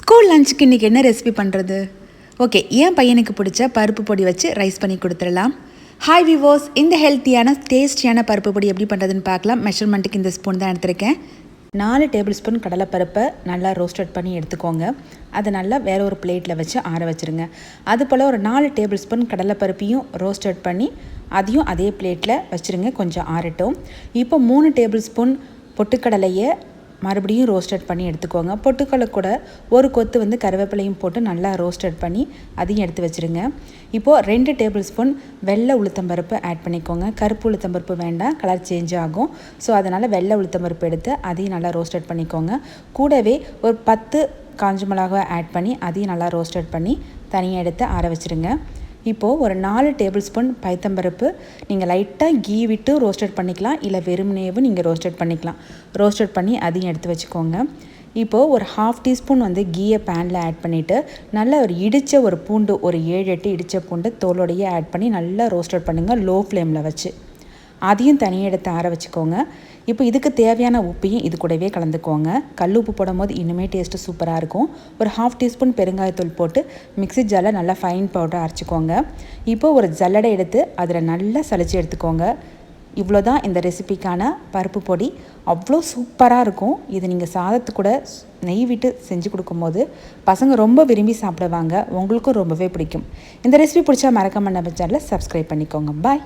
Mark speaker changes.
Speaker 1: School லஞ்சுக்கு இன்றைக்கி என்ன ரெசிபி பண்ணுறது ஓகே என் பையனுக்கு பிடிச்ச பருப்பு பொடி வச்சு ரைஸ் பண்ணி கொடுத்துடலாம். ஹாய் விவோஸ் இந்த ஹெல்த்தியான டேஸ்டியான பருப்பு பொடி எப்படி பண்ணுறதுன்னு பார்க்கலாம். மெஷர்மெண்ட்டுக்கு இந்த ஸ்பூன் தான் எடுத்திருக்கேன். நாலு டேபிள் ஸ்பூன் கடலைப்பருப்பை நல்லா ரோஸ்டட் பண்ணி எடுத்துக்கோங்க. அதை நல்லா வேற ஒரு பிளேட்டில் வச்சு ஆற வச்சுருங்க. அது போல் ஒரு நாலு டேபிள் ஸ்பூன் கடலைப்பருப்பையும் ரோஸ்டட் பண்ணி அதையும் அதே பிளேட்டில் வச்சுருங்க. கொஞ்சம் ஆறட்டும். இப்போ மூணு டேபிள் ஸ்பூன் பொட்டுக்கடலையை மறுபடியும் ரோஸ்டட் பண்ணி எடுத்துக்கோங்க. பொட்டுக்கடலை கூட ஒரு கொத்து வந்து கருவேப்பிலையும் போட்டு நல்லா ரோஸ்டட் பண்ணி அதையும் எடுத்து வச்சுருங்க. இப்போது ரெண்டு டேபிள் ஸ்பூன் வெள்ளை உளுத்தம்பருப்பு ஆட் பண்ணிக்கோங்க. கருப்பு உளுத்தம்பருப்பு வேண்டாம் கலர் சேஞ்ச் ஆகும். ஸோ அதனால் வெள்ளை உளுத்தம்பருப்பு எடுத்து அதையும் நல்லா ரோஸ்டட் பண்ணிக்கோங்க. கூடவே ஒரு பத்து காஞ்ச மிளகாய் ஆட் பண்ணி அதையும் நல்லா ரோஸ்டட் பண்ணி தனியாக எடுத்து ஆற வச்சுருங்க. இப்போது ஒரு நாலு டேபிள் ஸ்பூன் பைத்தம்பருப்பு நீங்கள் லைட்டாக கீ விட்டு ரோஸ்டட் பண்ணிக்கலாம். இல்லை வெறுமனேவும் நீங்கள் ரோஸ்டட் பண்ணிக்கலாம். ரோஸ்டட் பண்ணி அதையும் எடுத்து வச்சுக்கோங்க. இப்போது ஒரு ஹாஃப் டீஸ்பூன் வந்து கீயை பேனில் ஆட் பண்ணிவிட்டு நல்லா ஒரு இடித்த ஒரு பூண்டு ஒரு ஏழு எட்டு இடித்த பூண்டு தோலோடையே ஆட் பண்ணி நல்லா ரோஸ்டட் பண்ணுங்கள் லோ ஃப்ளேமில் வச்சு. அதையும் தனியாக எடுத்து ஆற வச்சுக்கோங்க. இப்போ இதுக்கு தேவையான உப்பையும் இது கூடவே கலந்துக்கோங்க. கல் உப்பு போடும் போது இன்னுமே டேஸ்ட்டு சூப்பராக இருக்கும். ஒரு ஹாஃப் டீஸ்பூன் பெருங்காயத்தூள் போட்டு மிக்ஸி ஜாரில் நல்லா ஃபைன் பவுடர் அரைச்சிக்கோங்க. இப்போ ஒரு ஜல்லடை எடுத்து அதில் நல்லா சளிச்சு எடுத்துக்கோங்க. இவ்வளோ தான் இந்த ரெசிபிக்கான பருப்பு பொடி. அவ்வளோ சூப்பராக இருக்கும். இது நீங்கள் சாதத்து கூட நெய் விட்டு செஞ்சு கொடுக்கும்போது பசங்க ரொம்ப விரும்பி சாப்பிடுவாங்க. உங்களுக்கும் ரொம்பவே பிடிக்கும். இந்த ரெசிபி பிடிச்சா மறக்காம நம்ம சேனலை சப்ஸ்கிரைப் பண்ணிக்கோங்க. பாய்